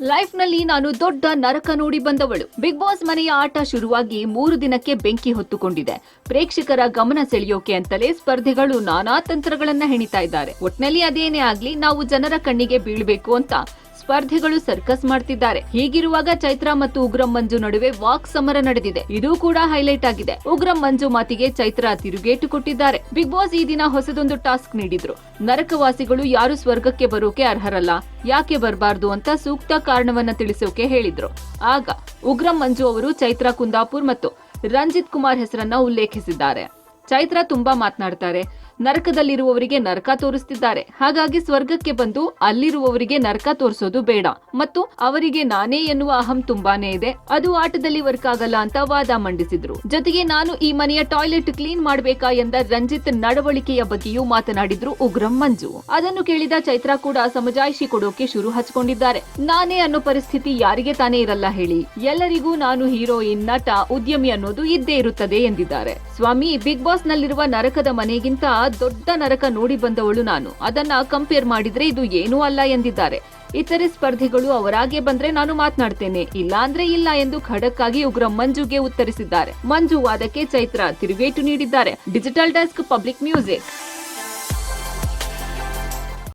ಲೈಫ್ನಲ್ಲಿ ನಾನು ದೊಡ್ಡ ನರಕ ನೋಡಿ ಬಂದವಳು. ಬಿಗ್ ಬಾಸ್ ಮನೆಯ ಆಟ ಶುರುವಾಗಿ ಮೂರು ದಿನಕ್ಕೆ ಬೆಂಕಿ ಹೊತ್ತುಕೊಂಡಿದೆ. ಪ್ರೇಕ್ಷಕರ ಗಮನ ಸೆಳೆಯೋಕೆ ಅಂತಲೇ ಸ್ಪರ್ಧೆಗಳು ನಾನಾ ತಂತ್ರಗಳನ್ನ ಹೆಣಿತಾ ಇದ್ದಾರೆ. ಒಟ್ನಲ್ಲಿ ಅದೇನೇ ಆಗ್ಲಿ, ನಾವು ಜನರ ಕಣ್ಣಿಗೆ ಬೀಳ್ಬೇಕು ಅಂತ ಸ್ಪರ್ಧಿಗಳು ಸರ್ಕಸ್ ಮಾಡ್ತಿದ್ದಾರೆ. ಹೀಗಿರುವಾಗ ಚೈತ್ರಾ ಮತ್ತು ಉಗ್ರಂ ಮಂಜು ನಡುವೆ ವಾಕ್ ಸಮರ ನಡೆದಿದೆ. ಇದು ಕೂಡ ಹೈಲೈಟ್ ಆಗಿದೆ. ಉಗ್ರಂ ಮಂಜು ಮಾತಿಗೆ ಚೈತ್ರ ತಿರುಗೇಟು ಕೊಟ್ಟಿದ್ದಾರೆ. ಬಿಗ್ ಬಾಸ್ ಈ ದಿನ ಹೊಸದೊಂದು ಟಾಸ್ಕ್ ನೀಡಿದ್ರು. ನರಕವಾಸಿಗಳು ಯಾರು ಸ್ವರ್ಗಕ್ಕೆ ಬರೋಕೆ ಅರ್ಹರಲ್ಲ. ಯಾಕೆ ಬರಬಾರ್ದು ಅಂತ ಸೂಕ್ತ ಕಾರಣವನ್ನ ತಿಳಿಸೋಕೆ ಹೇಳಿದ್ರು. ಆಗ ಉಗ್ರಂ ಮಂಜು ಅವರು ಚೈತ್ರಾ ಕುಂದಾಪುರ್ ಮತ್ತು ರಂಜಿತ್ ಕುಮಾರ್ ಹೆಸರನ್ನ ಉಲ್ಲೇಖಿಸಿದ್ದಾರೆ. ಚೈತ್ರಾ ತುಂಬಾ ಮಾತನಾಡ್ತಾರೆ. ನರಕದಲ್ಲಿರುವವರಿಗೆ ನರಕ ತೋರಿಸ್ತಿದ್ದಾರೆ. ಹಾಗಾಗಿ ಸ್ವರ್ಗಕ್ಕೆ ಬಂದು ಅಲ್ಲಿರುವವರಿಗೆ ನರಕ ತೋರಿಸೋದು ಬೇಡ. ಮತ್ತು ಅವರಿಗೆ ನಾನೇ ಎನ್ನುವ ಅಹಂ ತುಂಬಾನೇ ಇದೆ. ಅದು ಆಟದಲ್ಲಿ ವರ್ಕ್ ಆಗಲ್ಲ ಅಂತ ವಾದ ಮಂಡಿಸಿದ್ರು. ಜೊತೆಗೆ ನಾನು ಈ ಮನೆಯ ಟಾಯ್ಲೆಟ್ ಕ್ಲೀನ್ ಮಾಡಬೇಕಾ ಎಂದ ರಂಜಿತ್ ನಡವಳಿಕೆಯ ಬಗ್ಗೆಯೂ ಮಾತನಾಡಿದ್ರು ಉಗ್ರಂ ಮಂಜು. ಅದನ್ನು ಕೇಳಿದ ಚೈತ್ರ ಕೂಡ ಸಮಜಾಯಿಷಿ ಕೊಡೋಕೆ ಶುರು ಹಚ್ಕೊಂಡಿದ್ದಾರೆ. ನಾನೇ ಅನ್ನೋ ಪರಿಸ್ಥಿತಿ ಯಾರಿಗೆ ತಾನೇ ಇರಲ್ಲ ಹೇಳಿ. ಎಲ್ಲರಿಗೂ ನಾನು ಹೀರೋಯಿನ್ ನಟ, ಉದ್ಯಮಿ ಅನ್ನೋದು ಇದ್ದೇ ಇರುತ್ತದೆ ಎಂದಿದ್ದಾರೆ. ಸ್ವಾಮಿ, ಬಿಗ್ ಬಾಸ್ ನಲ್ಲಿರುವ ನರಕದ ಮನೆಗಿಂತ ದೊಡ್ಡ ನರಕ ನೋಡಿ ಬಂದವಳು ನಾನು. ಅದನ್ನ ಕಂಪೇರ್ ಮಾಡಿದ್ರೆ ಇದು ಏನೂ ಅಲ್ಲ ಎಂದಿದ್ದಾರೆ. ಇತರೆ ಸ್ಪರ್ಧಿಗಳು ಅವರಾಗೆ ಬಂದ್ರೆ ನಾನು ಮಾತನಾಡ್ತೇನೆ. ಇಲ್ಲ ಅಂದ್ರೆ ಇಲ್ಲ ಎಂದು ಖಡಕ್ ಆಗಿ ಉಗ್ರ ಮಂಜುಗೆ ಉತ್ತರಿಸಿದ್ದಾರೆ. ಮಂಜು ವಾದಕ್ಕೆ ಚೈತ್ರ ತಿರುಗೇಟು ನೀಡಿದ್ದಾರೆ. Digital desk public music.